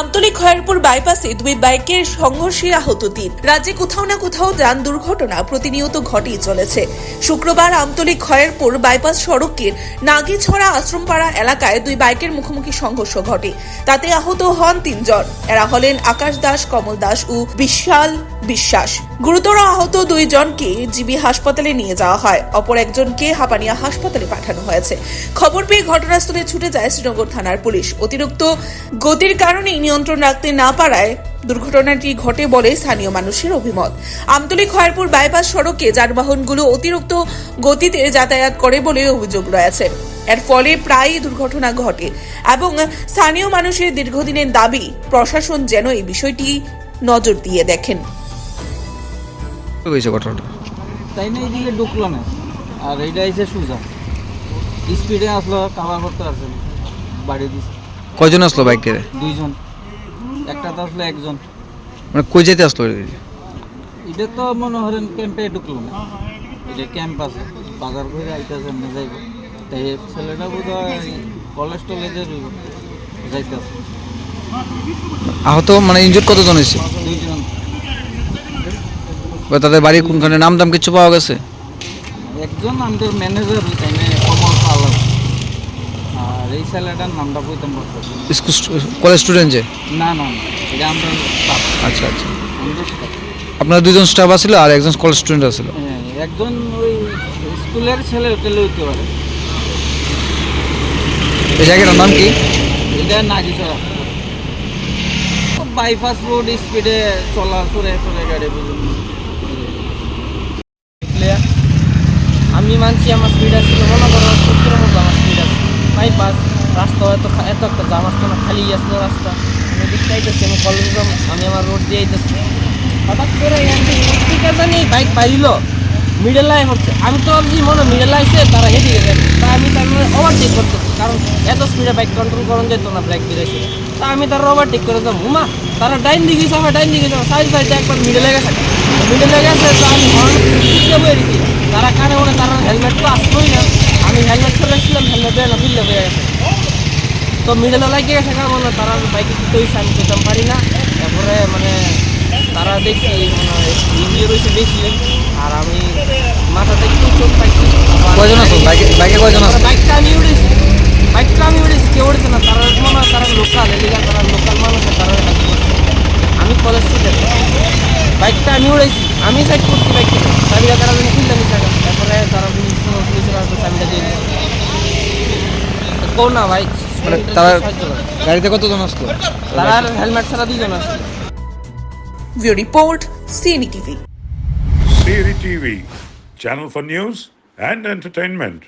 আমতলী খয়েরপুর বাইপাসে দুই বাইকের সংঘর্ষে আহত তিন। রাজ্যে কোথাও না কোথাও যান দুর্ঘটনা প্রতিনিয়ত ঘটেই চলেছে। শুক্রবার আমতলী খয়েরপুর বাইপাস সড়কের নাগিছড়া আশ্রমপাড়া এলাকায় দুই বাইকের মুখোমুখি সংঘর্ষ ঘটে। তাতে আহত হন তিনজন। এরা হলেন আকাশ দাস, কমল দাস ও বিশাল বিশ্বাস। গুরুতর আহত দুইজনকে জিবি হাসপাতালে নিয়ে যাওয়া হয়। অপর একজনকে হাপানিয়া হাসপাতালে পাঠানো হয়েছে। খবর পেয়ে ঘটনাস্থলে ছুটে যায় শ্রীনগর থানার পুলিশ। অতিরিক্ত গতির কারণে নিয়ন্ত্রণ রাখতে না পারায় দুর্ঘটনাটি ঘটে বলে স্থানীয় মানুষের অভিমত। আমতলী খয়েরপুর বাইপাস সড়কে যানবাহনগুলো অতিরিক্ত গতিতে যাতায়াত করে বলে অভিযোগ রয়েছে। এর ফলে প্রায়ই দুর্ঘটনা ঘটে এবং স্থানীয় মানুষের দীর্ঘদিনের দাবি প্রশাসন যেন এই বিষয়টি নজর দিয়ে দেখেন। হয়েছে ঘটনাটা? তাই না এইদিকে ঢুকলো না আর এইটা এসে সুজা। স্পিডে আসলো কাভার করতে পারছে বাড়ি দিছে। কয়জন আসলো বাইকে দুইজন। একটা তো আসলো একজন। মানে কই যেতে আসলো এটা তো মনে হরেন ক্যাম্পে ঢুকলো না। এটা ক্যাম্প আছে। বাজার করে আইতেছে এমনি যাইব। তাই ছেলেটা বোধ হয় কলেজ টলেজে যাইতেছে আহত মানে ইনজুর কতজন হয়েছে? দুইজন। তাদের বাড়ি কোনখানে? নাম দাম কিছু পাওয়া গেছে? একজন আমাদের ম্যানেজার না আছে। আর এই ছেলেটার নামটা বইতাম। স্কুল কলেজ স্টুডেন্ট যে? না না না এটা আমরা staff, আচ্ছা আচ্ছা। staff। আপনার দুজন স্টাফ আছিল আর একজন কলেজ স্টুডেন্ট আছিল? হ্যাঁ, একজন ওই স্কুলের ছেলে পেলে হইতে পারে। এই জায়গাটার নাম কি? এটা নাগিছড়া। বাইপাস রোড স্পিডে চলা চলে চলে গাড়ি বুঝুন। আমি মানছি আমার স্পিড আছে মনে করো সত্তর মতো আমার স্পিড আছে। বাইপাস, রাস্তা খা- এত একটা জাম আসতো না, খালি আসলো রাস্তা। আমি দেখতে আমি কলেজ আমি আমার রোড দিয়ে আইতেছি। হঠাৎ করে স্পিকার জানি বাইক পাইল মিডল লাইন হচ্ছে। আমি তো ভাবছি, মনে মিডল লাইসে তারা হেঁটে গেছে। তা আমি তার মানে ওভারটেক করতেছি, কারণ এত স্পিডে বাইক কন্ট্রোল করা যেত না ব্রেক দিয়েছে তা আমি তারা ওভারটেক করে যাব। হুমা তারা ডাইন দিকে যাবে ডাইন দিকে যাবে। সাইড সাইডে একবার মিডলে গেছে। মিডলে গেছে, তো আমি হর্ন তারা কানে মনে তারা হেলমেট তো আসতোই না। আমি হেলমেট চলে এসেছিলাম হেলমেট দেয় না ফিল্ডে হয়ে গেছে তো মিডলে লাগিয়ে গেছে কারণ তারা বাইকে হয়েছে আমি যেতাম পারি না। তারপরে মানে তারা দেখছি মানে ইঞ্জিও রয়েছে বেশি আর আমি মাথাতে একটু চোখ পাইছি। কয়জন আসলো বাইকে বাইকে কয়জন আসলো বাইকটা আমি উড়েছি। বাইকটা আমি উড়েছি কেউ উড়েছে না। তারা মনে হয় তারা লোকাল এদিকে তারা লোকাল মানুষ তারা আমি কলেজ স্টুডেন্ট বাইকটা আমি উড়েছি আমি সাইড করছি বাইকটা চাবিটা তারা যেন খুললে নিচে তারপরে তারা পুলিশ পুলিশের হাতে চাবিটা দিয়ে দিচ্ছে কোন না ভাই মানে তারা গাড়িতে কতজন আসলো? তারা হেলমেট ছাড়া দুজন আসতো view report CNE TV. CNE TV channel for news and entertainment.